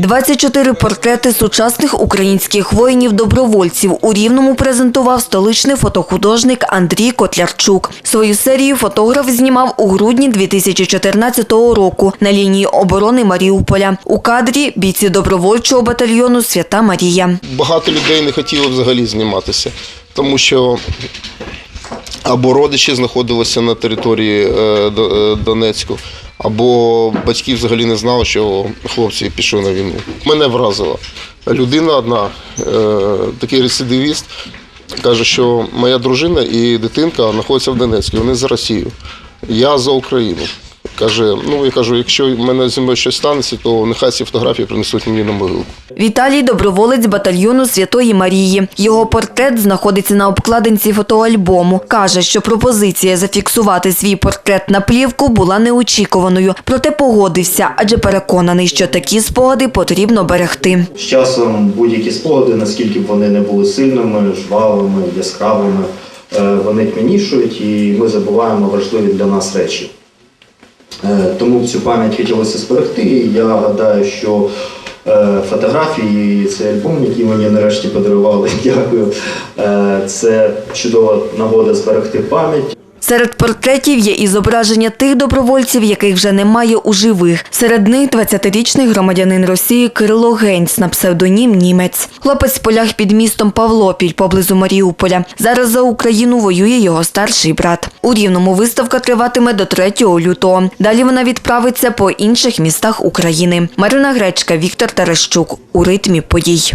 24 портрети сучасних українських воїнів-добровольців у Рівному презентував столичний фотохудожник Андрій Котлярчук. Свою серію фотограф знімав у грудні 2014 року на лінії оборони Маріуполя. У кадрі бійці добровольчого батальйону Свята Марія. Багато людей не хотіло взагалі зніматися, тому що або родичі знаходилися на території е, е, Донецьку, або батьки взагалі не знали, що хлопці пішли на війну. Мене вразило. Людина одна, е, такий рецидивіст, каже, що моя дружина і дитинка знаходяться в Донецьку, вони за Росію. Я за Україну. Каже, ну я кажу, якщо в мене зі мною щось станеться, то нехай ці фотографії принесуть мені на могилку. Віталій доброволець батальйону Святої Марії. Його портрет знаходиться на обкладинці фотоальбому. Каже, що пропозиція зафіксувати свій портрет на плівку була неочікуваною, проте погодився, адже переконаний, що такі спогади потрібно берегти. З часом будь-які спогади, наскільки б вони не були сильними, жвавими, яскравими, е, вони тьмянішують і ми забуваємо важливі для нас речі. Е, Тому цю пам'ять хотілося зберегти. Я гадаю, що е, фотографії, цей альбом, який мені нарешті подарували, дякую. е, Це чудова нагода зберегти пам'ять. Серед портретів є і зображення тих добровольців, яких вже немає у живих. Серед них 20-річний громадянин Росії Кирило Генць на псевдонім Німець. Хлопець поляг під містом Павлопіль поблизу Маріуполя. Зараз за Україну воює його старший брат. У Рівному виставка триватиме до 3 лютого. Далі вона відправиться по інших містах України. Марина Гречка, Віктор Терещук. У ритмі подій.